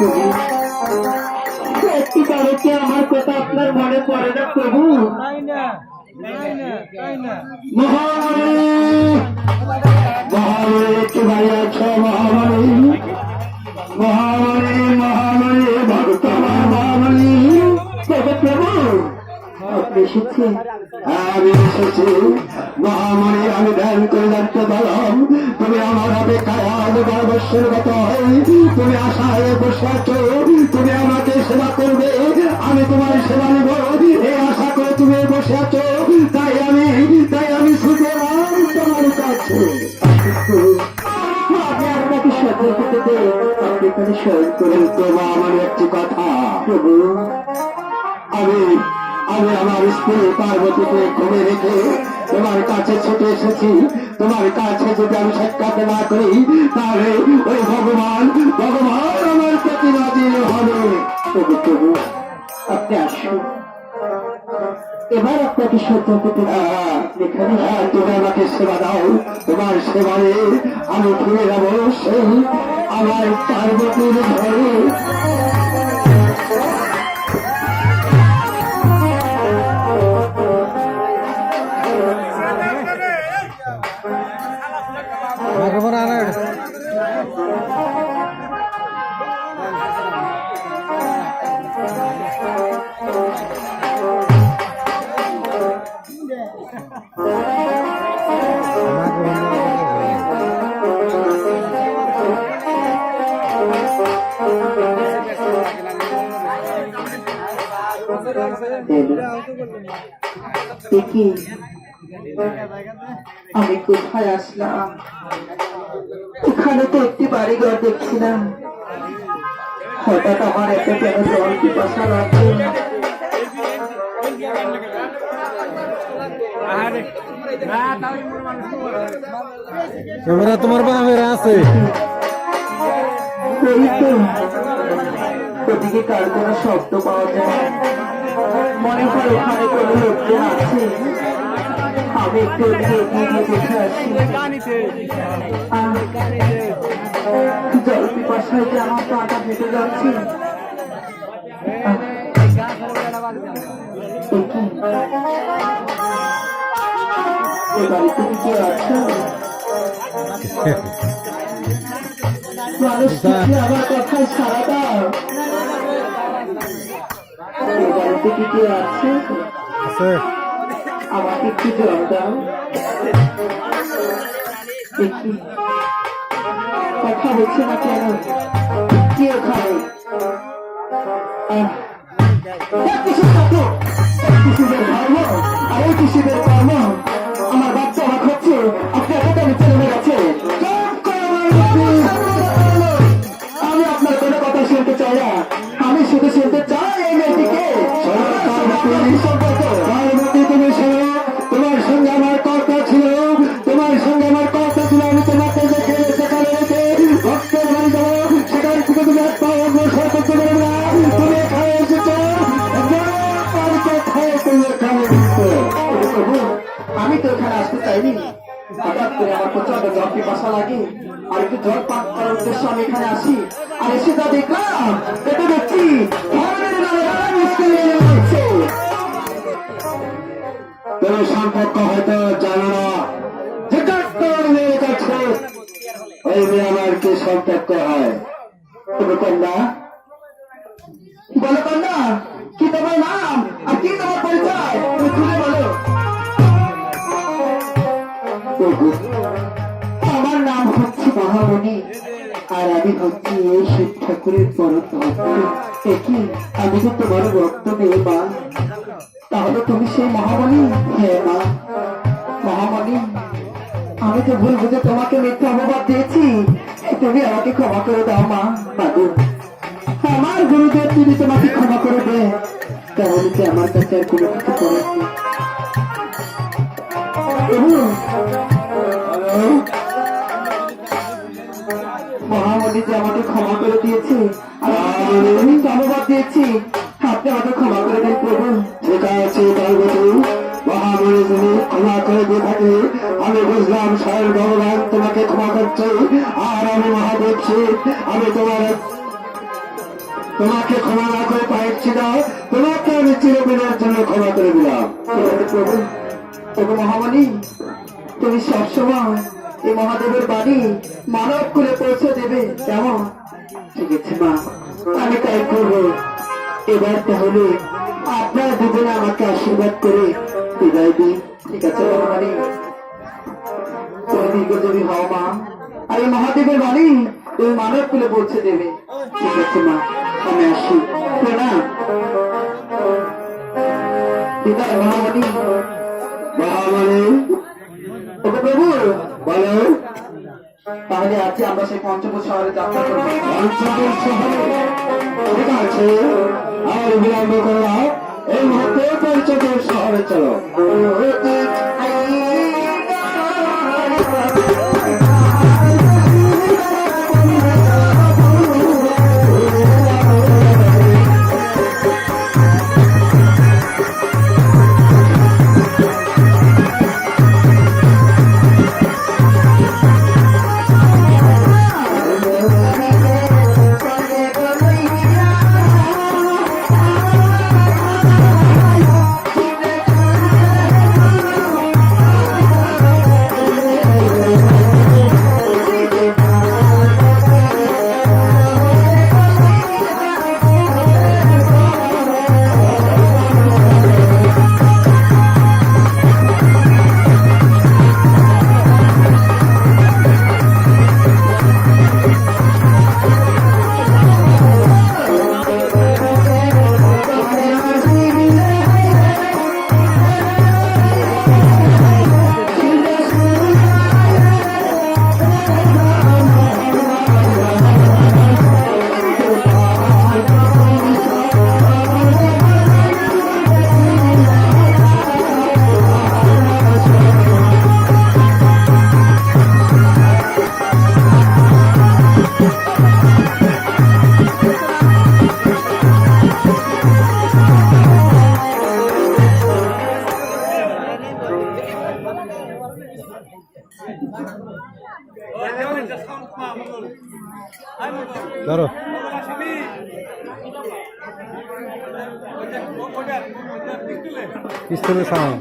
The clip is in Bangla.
প্রভু সত্যি কারও কি আমার কথা আপনার মনে পড়ে না প্রভু মহামারী একটু বাড়ি আছো মহামারী মহামারী মহামারী ভক্ত মহামারী প্রভু আপনি আমি এসেছি মহামারী আমি ধ্যান করে জানতে পারলাম তুমি আমার হাতে কায়াদ বর্ষের গত তুমি আশায় বসে আছো তুমি আমাকে সেবা করবে। আমি তোমার সেবা নেব। এই আশা করে তুমি বসে আছো। তাই আমি তাই আমি এলাম তোমার কাছে আমি আমার একটি কথা। প্রভু, আমি আমি আমার স্ত্রী পার্বতীকে ঘুমে রেখে তোমার কাছে ছুটে এসেছি। তোমার কাছে যদি আমি সাক্ষাৎ না করি, তাহলে ওই ভগবান ভগবান আমার প্রতি রাজি হবে। তবু তবু আপনি আসুন। এবার আপনাকে সহ্য করতে এখানে হ্যাঁ তুমি আমাকে সেবা দাও। তোমার সেবায় আমি ফিরে যাব। সেই আমার পার্বতীর ঘরে। আমি কোথায় আসলাম? এখানে তো একটি বাড়িঘর দেখছিলাম। হঠাৎ আমার এত কেন জল পিপাসা ক্যামেরা তোমার বামের আছে? এই তো ওদিকে কার কোনো শব্দ পাওয়া যায় মনে হয় ওখানে কোনো লোকজন আছে আমি একটু ওদিকে এগিয়ে গিয়ে দেখে আসি জল পিপাসায় যে আমার পাটা ফেটে যাচ্ছে কি? বাড়িতে কি আছে মানুষ দেখে আমার কথায় সারা দাও। কি কেউ আছে? আছে। আমাকে একটু জল দাও। দেখি। কথা বলছে না কেন? কি ওখানে শব্দ? এ কিসের ধর্ম? আর এই কর্ম? আমি তো এখানে আসতে চাইনি। হঠাৎ করে আমার প্রচণ্ড জল পিপাসা লাগে? আর একটু জল পান করার উদ্দেশ্যে আমি এখানে আসি। আর এসে যা দেখলাম, এটা দেখছি সম্পর্ক হয়তো জানো না। হয় তুমি কন্যা? ঠাকুরের ভক্ত দেখি আমি তো তোমার ভক্ত মেয়ে মা তাহলে তুমি সেই মহামণি? হ্যাঁ মা। মহামণি, আমি তো ভুল বুঝে তোমাকে মিথ্যা অপবাদ দিয়েছি। তুমি আমাকে ক্ষমা করে দাও মা, বাবু। আমার গুরুদেব যদি তোমাকে ক্ষমা করে দে তাহলে কি আমার কাছে আর কোনো কিছু করার নেই। মহামণি যে আমাকে ক্ষমা করে দিয়েছে। আমি ধন্যবাদ দিয়েছি। আপনি আমাকে ক্ষমা করে দিন প্রভু। ঠিক আছে পার্বতী মহামণি তুমি ক্ষমা করে দিয়ে থাকে আমি বুঝলাম স্বয়ং ভগবান তোমাকে ক্ষমা করছে আর আমি মহাদেব আমি তোমার তোমাকে ক্ষমা না করে পাচ্ছি না তোমাকে আমি চিরদিনের জন্য ক্ষমা করে দিলাম। ঠিক আছে প্রভু। মহামানী তুমি সবসময় এই মহাদেবের বাড়ি মানব কুলে পৌঁছে দেবে, কেমন? ঠিক আছে, মা। আমি তাই করব। এবার তাহলে আপনারা দুজনে আমাকে আশীর্বাদ করে বিদায় দিন। ঠিক আছে তুমি হও, মা। আর এই মহাদেবের বাণী তুমি মানব কুলে পৌঁছে দেবে। ঠিক আছে, মা। আমি আসি। প্রণাম বিদায় মহামানী মহামানী ওকে প্রভু! বলো। তাহলে আজকে আমরা সেই পঞ্চপুর শহরে যাত্রা করব। পঞ্চপুর শহরে আর বিলম্ব করো এই মুহূর্তে পঞ্চপুর শহরে চলো। ধরো। পিস্তলের সাউন্ড